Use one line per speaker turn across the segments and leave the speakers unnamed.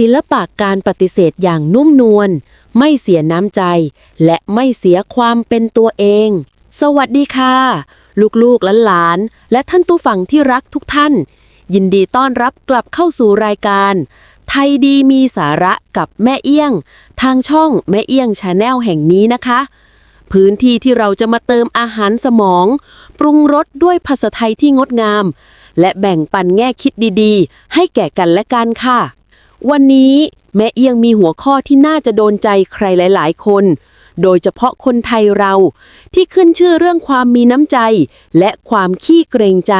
ศิลปะการปฏิเสธอย่างนุ่มนวล ไม่เสียน้ำใจ และไม่เสียความเป็นตัวเอง สวัสดีค่ะ ลูกๆหลานๆและท่านตู้ฟังที่รักทุกท่าน ยินดีต้อนรับกลับเข้าสู่รายการ ไทยดีมีสาระกับแม่เอี้ยง ทางช่องแม่เอี้ยงชาแนลแห่งนี้นะคะพื้นที่ที่เราจะมาเติมอาหารสมอง ปรุงรสด้วยภาษาไทยที่งดงาม และแบ่งปันแง่คิดดีๆ ให้แก่กันและกันค่ะ วันนี้แม่เอียงมีหัวข้อที่น่าจะโดนใจใครหลาย ๆ คน โดยเฉพาะคนไทยเราที่ขึ้นชื่อเรื่องความมีน้ำใจ และความขี้เกรงใจ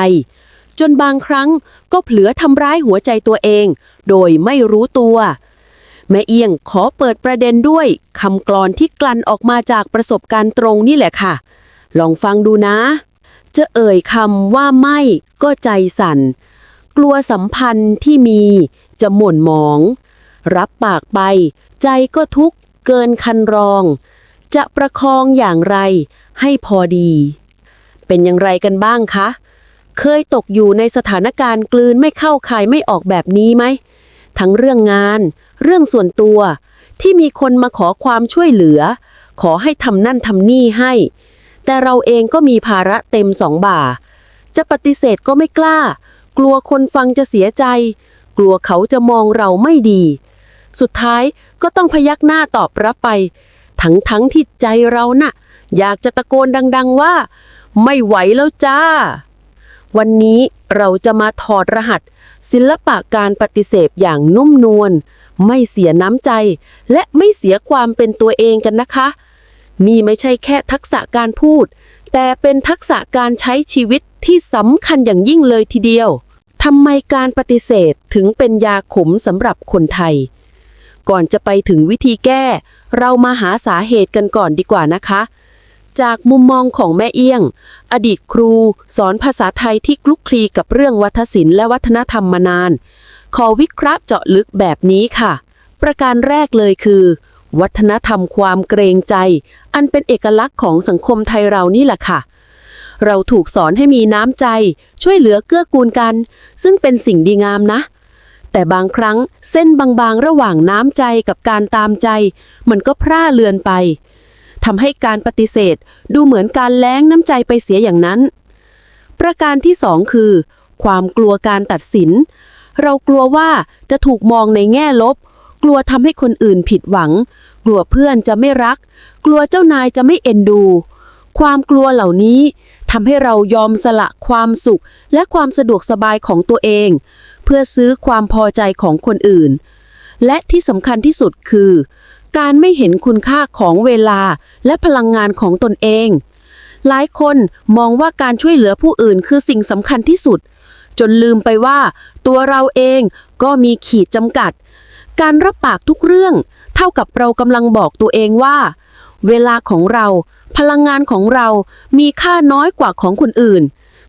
จนบางครั้งก็เผลือทำร้ายหัวใจตัวเอง โดยไม่รู้ตัว แม่เอียงขอเปิดประเด็นด้วยคำกลอนที่กลั่นออกมาจากประสบการณ์ตรงนี่แหละค่ะ ลองฟังดูนะ จะเอ่ยคำว่าไม่ก็ใจสั่นกลัวสัมพันธ์ที่มี จะหม่นหมอง รับปากไป ใจก็ทุกข์เกินคันรอง จะประคองอย่างไรให้พอดี เป็นอย่างไรกันบ้างคะ เคยตกอยู่ในสถานการณ์กลืนไม่เข้าคายไม่ออกแบบนี้ไหม ทั้งเรื่องงาน เรื่องส่วนตัว ที่มีคนมาขอความช่วยเหลือ ขอให้ทำนั่นทำนี่ให้ แต่เราเองก็มีภาระเต็มสองบ่า จะปฏิเสธก็ไม่กล้ากลัวคนฟังจะเสียใจ กลัวเขาจะมองเราไม่ดี สุดท้ายก็ต้องพยักหน้าตอบรับไป ทั้งทั้งที่ใจเราน่ะ อยากจะตะโกนดัง ๆว่า ไม่ไหวแล้วจ้า วันนี้เราจะมาถอดรหัส ศิลปะการปฏิเสธอย่างนุ่มนวลไม่เสียน้ำใจ และไม่เสียความเป็นตัวเองกันนะคะ นี่ไม่ใช่แค่ทักษะการพูด แต่เป็นทักษะการใช้ชีวิตที่สำคัญอย่างยิ่งเลยทีเดียว ทำไมการปฏิเสธถึงเป็นยาขมสำหรับคนไทย ก่อนจะไปถึงวิธีแก้ เรามาหาสาเหตุกันก่อนดีกว่านะคะ จากมุมมองของแม่เอี้ยง อดีตครู สอนภาษาไทยที่คลุกคลีกับเรื่องวัฒนศิลป์และวัฒนธรรมมานาน ขอวิเคราะห์เจาะลึกแบบนี้ค่ะ ประการแรกเลยคือ วัฒนธรรมความเกรงใจ อันเป็นเอกลักษณ์ของสังคมไทยเรานี่แหละค่ะ เราถูกสอนให้มีน้ำใจ ช่วยเหลือเกื้อกูลกัน ซึ่งเป็นสิ่งดีงามนะ แต่บางครั้งเส้นบางๆ ระหว่างน้ำใจกับการตามใจ มันก็พร่าเลือนไปทำให้การปฏิเสธดูเหมือนการแล้งน้ำใจไปเสียอย่างนั้น ประการที่สองคือ ความกลัวการตัดสิน เรากลัวว่าจะถูกมองในแง่ลบ กลัวทำให้คนอื่นผิดหวัง กลัวเพื่อนจะไม่รัก กลัวเจ้านายจะไม่เอ็นดู ความกลัวเหล่านี้ ทำให้เรายอมสละความสุข และความสะดวกสบายของตัวเอง เพื่อซื้อความพอใจของคนอื่น และที่สำคัญที่สุดคือ การไม่เห็นคุณค่าของเวลาและพลังงานของตนเอง หลายคนมองว่าการช่วยเหลือผู้อื่นคือสิ่งสำคัญที่สุด จนลืมไปว่า ตัวเราเองก็มีขีดจำกัด การรับปากทุกเรื่อง เท่ากับเรากำลังบอกตัวเองว่า เวลาของเรา พลังงานของเรามีค่าน้อยกว่าของคนอื่น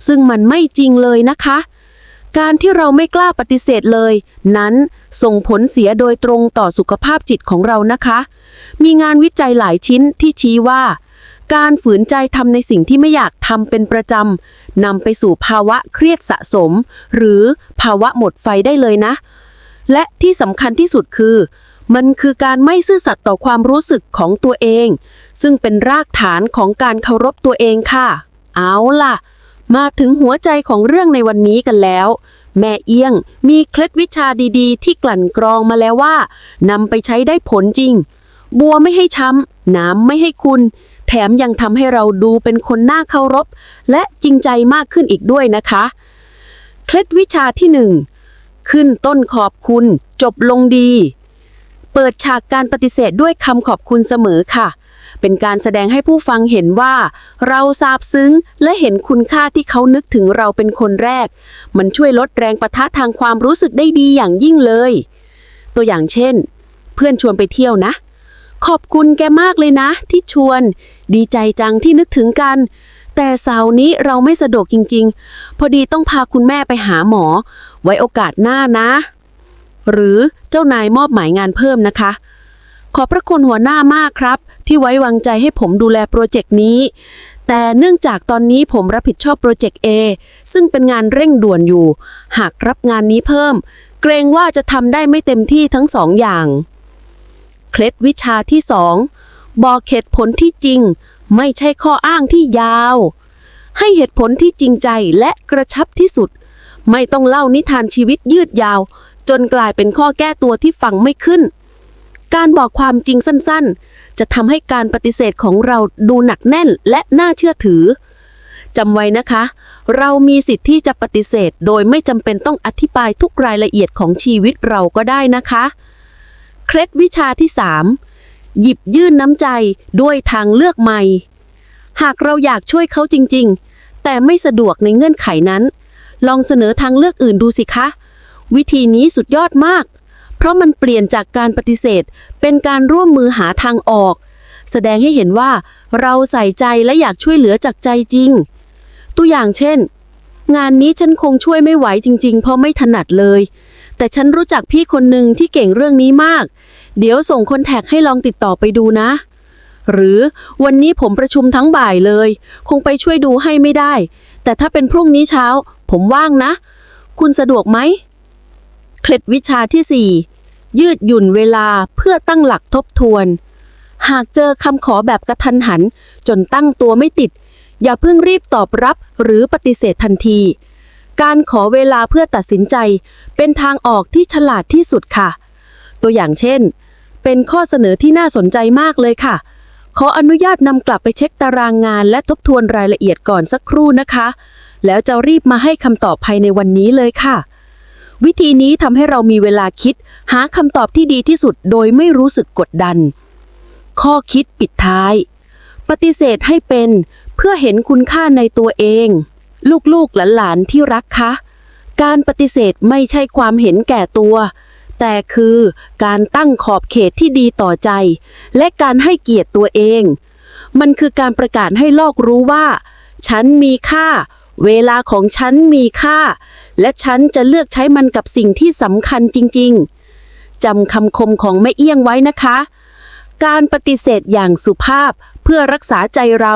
ซึ่งมันไม่จริงเลยนะคะ การที่เราไม่กล้าปฏิเสธเลย นั้นส่งผลเสียโดยตรงต่อสุขภาพจิตของเรานะคะ มีงานวิจัยหลายชิ้นที่ชี้ว่า การฝืนใจทำในสิ่งที่ไม่อยากทำเป็นประจำนำไปสู่ภาวะเครียดสะสม หรือภาวะหมดไฟได้เลยนะและที่สำคัญที่สุดคือ มันคือการไม่ซื่อสัตย์ต่อความรู้สึกของตัวเอง ซึ่งเป็นรากฐานของการเคารพตัวเองค่ะ เอาล่ะ มาถึงหัวใจของเรื่องในวันนี้กันแล้ว แม่เอี้ยงมีเคล็ดวิชาดีๆ ที่กลั่นกรองมาแล้วว่านำไปใช้ได้ผลจริง บัวไม่ให้ช้ำน้ำไม่ให้คุณ แถมยังทำให้เราดูเป็นคนน่าเคารพ และจริงใจมากขึ้นอีกด้วยนะคะ เคล็ดวิชาที่หนึ่งขึ้นต้นขอบคุณ จบลงดี เปิดฉากการปฏิเสธด้วยคำขอบคุณเสมอค่ะ เป็นการแสดงให้ผู้ฟังเห็นว่า เราซาบซึ้งและเห็นคุณค่าที่เขานึกถึงเราเป็นคนแรก มันช่วยลดแรงประทะทางความรู้สึกได้ดีอย่างยิ่งเลย ตัวอย่างเช่น เพื่อนชวนไปเที่ยวนะ ขอบคุณแกมากเลยนะ ที่ชวน ดีใจจังที่นึกถึงกันแต่เสาร์นี้เราไม่สะดวกจริง ๆ พอดีต้องพาคุณแม่ไปหาหมอ ไว้โอกาสหน้านะ หรือเจ้านายมอบหมายงานเพิ่มนะคะ ขอบพระคุณหัวหน้ามากครับ ที่ไว้วางใจให้ผมดูแลโปรเจกต์นี้ แต่เนื่องจากตอนนี้ผมรับผิดชอบโปรเจกต์ A ซึ่งเป็นงานเร่งด่วนอยู่ หากรับงานนี้เพิ่ม เกรงว่าจะทำได้ไม่เต็มที่ทั้งสองอย่างเคล็ดวิชาที่สองบอกเหตุผลที่จริง ไม่ใช่ข้ออ้างที่ยาว ให้เหตุผลที่จริงใจและกระชับที่สุด ไม่ต้องเล่านิทานชีวิตยืดยาว จนกลายเป็นข้อแก้ตัวที่ฟังไม่ขึ้น การบอกความจริงสั้นๆ จะทำให้การปฏิเสธของเราดูหนักแน่นและน่าเชื่อถือจำไว้นะคะ เรามีสิทธิ์ที่จะปฏิเสธ โดยไม่จำเป็นต้องอธิบายทุกรายละเอียดของชีวิตเราก็ได้นะคะ เคล็ดวิชาที่ 3 หยิบยื่นน้ำใจด้วยทางเลือกใหม่ หากเราอยากช่วยเขาจริง ๆ แต่ไม่สะดวกในเงื่อนไขนั้น ลองเสนอทางเลือกอื่นดูสิคะ วิธีนี้สุดยอดมาก เพราะมันเปลี่ยนจากการปฏิเสธ เป็นการร่วมมือหาทางออก แสดงให้เห็นว่าเราใส่ใจและอยากช่วยเหลือจากใจจริง ตัวอย่างเช่น งานนี้ฉันคงช่วยไม่ไหวจริง ๆ เพราะไม่ถนัดเลย แต่ฉันรู้จักพี่คนหนึ่งที่เก่งเรื่องนี้มาก เดี๋ยวส่งคนแท็กให้ลองติดต่อไปดูนะหรือวันนี้ผมประชุมทั้งบ่ายเลย คงไปช่วยดูให้ไม่ได้ แต่ถ้าเป็นพรุ่งนี้เช้า ผมว่างนะ คุณสะดวกไหม เคล็ดวิชาที่ 4 ยืดหยุ่นเวลาเพื่อตั้งหลักทบทวน หากเจอคำขอแบบกระทันหัน จนตั้งตัวไม่ติด อย่าเพิ่งรีบตอบรับหรือปฏิเสธทันที การขอเวลาเพื่อตัดสินใจ เป็นทางออกที่ฉลาดที่สุดค่ะ ตัวอย่างเช่น เป็นข้อเสนอที่น่าสนใจมากเลยค่ะ ขออนุญาตนำกลับไปเช็คตารางงานและทบทวนรายละเอียดก่อนสักครู่นะคะ แล้วจะรีบมาให้คำตอบภายในวันนี้เลยค่ะ วิธีนี้ทำให้เรามีเวลาคิด หาคำตอบที่ดีที่สุดโดยไม่รู้สึกกดดัน ข้อคิดปิดท้าย ปฏิเสธให้เป็นเพื่อเห็นคุณค่าในตัวเอง ลูกๆหลานๆที่รักคะ การปฏิเสธไม่ใช่ความเห็นแก่ตัว แต่คือการตั้งขอบเขตที่ดีต่อใจ และการให้เกียรติตัวเอง มันคือการประกาศให้โลกรู้ว่า ฉันมีค่า เวลาของฉันมีค่า และฉันจะเลือกใช้มันกับสิ่งที่สำคัญจริง ๆจำคำคมของแม่เอี้ยงไว้นะคะ การปฏิเสธอย่างสุภาพเพื่อรักษาใจเรา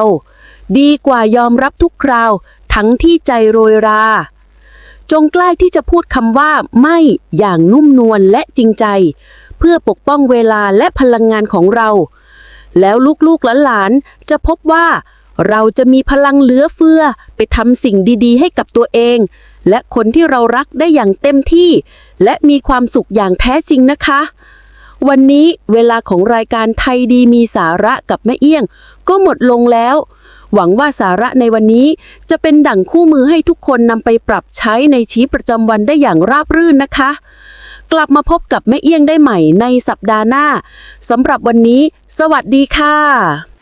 ดีกว่ายอมรับทุกคราว ทั้งที่ใจโรยรา จงกล้าที่จะพูดคำว่าไม่อย่างนุ่มนวลและจริงใจ เพื่อปกป้องเวลาและพลังงานของเรา แล้วลูกๆหลานๆจะพบว่าเราจะมีพลังเหลือเฟือไปทำสิ่งดี ๆ ให้กับตัวเอง และคนที่เรารักได้อย่างเต็มที่ และมีความสุขอย่างแท้จริงนะคะ วันนี้เวลาของรายการไทยดีมีสาระกับแม่เอี้ยง ก็หมดลงแล้ว หวังว่าสาระในวันนี้จะเป็นดั่งคู่มือให้ทุกคนนำไปปรับใช้ในชีวิตประจำวันได้อย่างราบรื่นนะคะ กลับมาพบกับแม่เอี้ยงได้ใหม่ในสัปดาห์หน้าสำหรับวันนี้ สวัสดีค่ะ